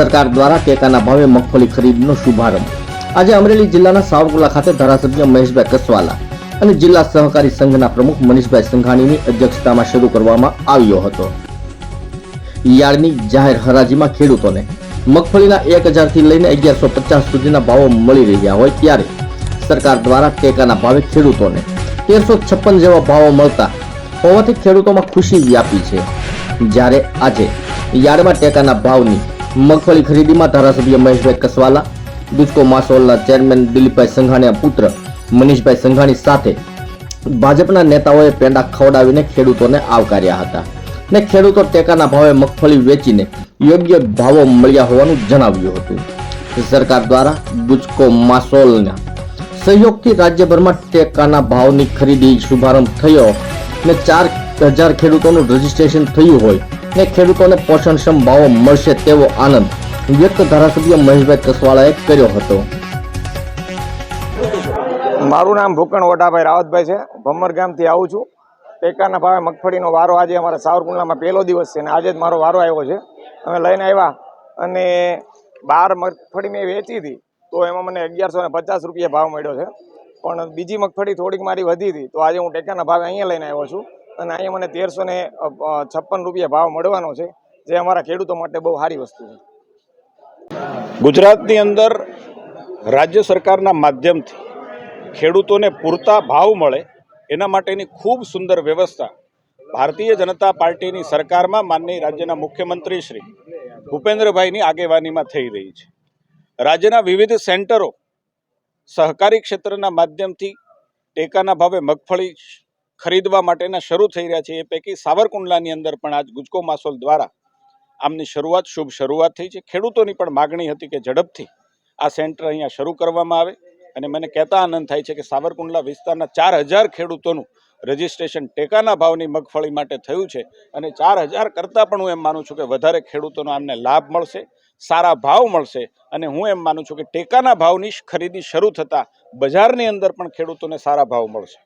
સરકાર દ્વારા ટેકાના ભાવે મગફળી ખરીદનો શુભારંભ. આજે અમરેલી જિલ્લાના સાવરકુલા ખાતે ધારાસભ્ય મહેશભાઈ કસવાલા અને જિલ્લા સહકારી સંઘના પ્રમુખ મનીષભાઈ સંઘાણીની અધ્યક્ષતામાં શરૂ કરવામાં આવ્યો હતો. યાર્ડની જાહેર હરાજીમાં ખેડૂતોને મગફળીના એક હજારથી લઈને અગિયારસો પચાસ સુધીના ભાવો મળી રહ્યા હોય ત્યારે સરકાર દ્વારા ટેકાના ભાવે ખેડૂતોને તેરસો છપ્પન જેવા ભાવો મળતા હોવાથી ખેડૂતોમાં ખુશી વ્યાપી છે. જ્યારે આજે યાર્ડમાં ટેકાના ભાવની મગફળી ખરીદીમાં ધારાસભ્ય મહેશભાઈ કસવાલા દુધકો માસોલના ચેરમેન દિલીપભાઈ સંઘાણીના પુત્ર મનીષભાઈ સંઘાણી સાથે ભાજપના નેતાઓએ પેંડા ખવડાવીને ખેડૂતોને આવકાર્યા હતા ને ખેડૂતો ટેકાના ભાવે મગફળી વેચીને યોગ્ય ભાવો મળ્યા હોવાનું જણાવ્યું હતું. સરકાર દ્વારા દુચકો માસોલના સહયોગથી રાજ્યભરમાં ટેકાના ભાવની ખરીદી શુભારંભ થયો ને ચાર હજાર ખેડૂતોનું રજીસ્ટ્રેશન થયું હોય ને ખેડૂતોને પોષણક્ષમ ભાવો મળશે તેવો આનંદ વ્યક્ત ધારાસભ્ય મહેશભાઈ કસવાળાએ કર્યો હતો. મારું નામ ભૂકણ વડાભાઈ રાવતભાઈ છે. ભમર ગામથી આવું છું. ટેકાના ભાવે મગફળીનો વારો આજે અમારા સાવરકુંડલામાં પહેલો દિવસ છે અને આજે જ મારો વારો આવ્યો છે. અમે લઈને આવ્યા અને બાર મગફળી મેં વેચી હતી તો એમાં મને અગિયારસો ને પચાસ રૂપિયા ભાવ મળ્યો છે. પણ બીજી મગફળી થોડીક મારી વધી હતી તો આજે હું ટેકાના ભાવે અહીંયા લઈને આવ્યો છું. અને અહીંયા મને તેરસો ને છપ્પન રૂપિયા ભાવ મળવાનો છે, જે અમારા ખેડૂતો માટે બહુ સારી વસ્તુ છે. ગુજરાતની અંદર રાજ્ય સરકારના માધ્યમથી ખેડૂતોને પૂરતા ભાવ મળે, એના માટેની ખૂબ સુંદર વ્યવસ્થા ભારતીય જનતા પાર્ટીની સરકારમાં માનનીય રાજ્યના મુખ્યમંત્રી શ્રી ભૂપેન્દ્રભાઈની આગેવાનીમાં થઈ રહી છે. રાજ્યના વિવિધ સેન્ટરો સહકારી ક્ષેત્રના માધ્યમથી ટેકાના ભાવે મગફળી ખરીદવા માટેના શરૂ થઈ રહ્યા છે. એ પૈકી સાવરકુંડલાની અંદર પણ આજ ગુજકો માસોલ દ્વારા આમની શરૂઆત, શુભ શરૂઆત થઈ છે. ખેડૂતોની પણ માગણી હતી કે ઝડપથી આ સેન્ટર અહીંયા શરૂ કરવામાં આવે અને મને કહેતા આનંદ થાય છે કે સાવરકુંડલા વિસ્તારના ચાર હજાર ખેડૂતોનું રજિસ્ટ્રેશન ટેકાના ભાવની મગફળી માટે થયું છે અને ચાર હજાર કરતાં પણ હું એમ માનું છું કે વધારે ખેડૂતોનો આમને લાભ મળશે, સારા ભાવ મળશે અને હું એમ માનું છું કે ટેકાના ભાવની ખરીદી શરૂ થતાં બજારની અંદર પણ ખેડૂતોને સારા ભાવ મળશે.